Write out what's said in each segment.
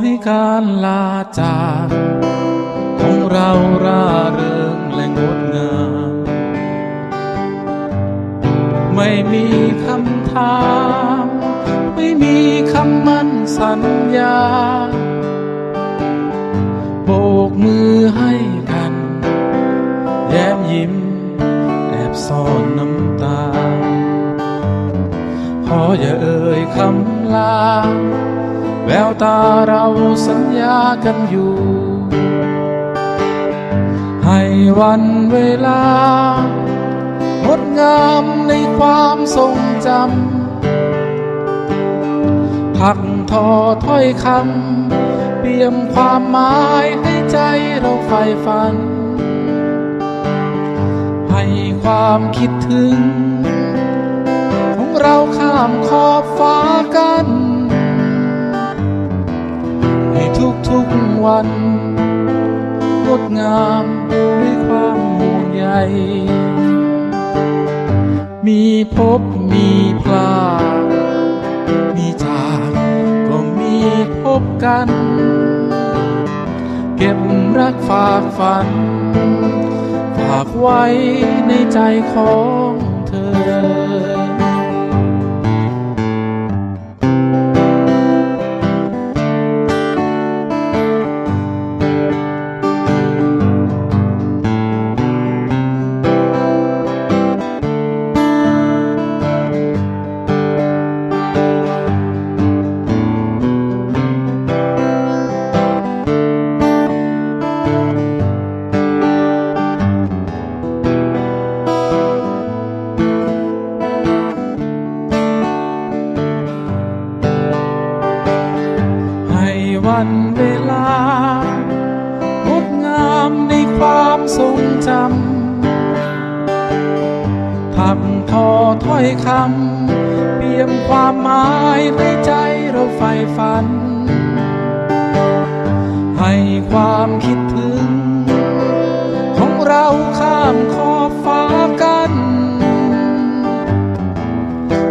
ให้การลาจาก ของเราร่าเริงและงดงาม ไม่มีคำถาม ไม่มีคำมั่นสัญญา โบกมือให้กัน แย้มยิ้ม แอบซ่อนน้ำตา ขออย่าเอ่ยคำ แววตาเราสัญญากันอยู่ ให้วันเวลางดงามในความทรงจำพักทอถ้อยคำเปี่ยมความหมายให้ใจเราใฝ่ฝัน ให้ความคิดถึง ของเราข้ามขอบฟ้ากัน วัน งดงามด้วยความห่วงใย มีพบมีพลาดมีจากก็มีพบกัน เก็บรักฝากฝัน ฝากไว้ในใจของ วันเวลางดงามในความทรงจำถักทอถ้อยคำเปี่ยมความหมายในใจเราใฝ่ฝัน ให้ความคิดถึง ของเราข้ามขอบฟ้ากัน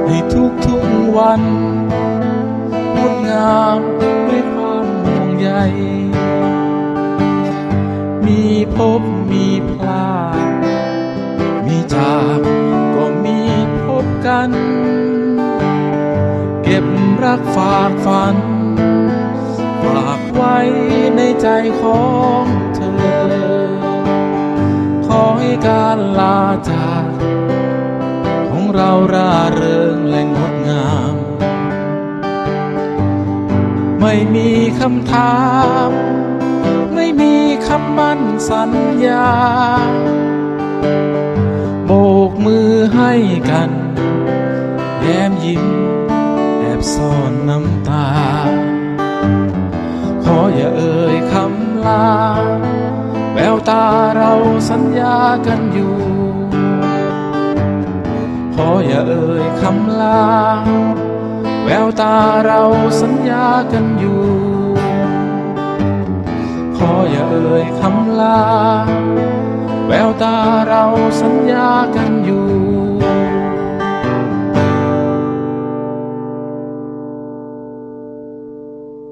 ให้ทุกๆวัน มีพบมีพลาด มีจากก็มีพบกัน เก็บรักฝากฝัน ฝากไว้ในใจของเธอ ขอให้การลาจาก ของเราร่าเริงและ ม่มีคำถาม ไม่มีคำมั่นสัญญา โบกมือให้กันแย้มยิ้มแอบซ่อนน้ำตา ขออย่าเอ่ยคำลา แววตาเราสัญญากันอยู่ ขออย่าเอ่ยคำลา แววตาเราสัญญากัน ย่าเอ่ยคำลา แววตาเราสัญญากัน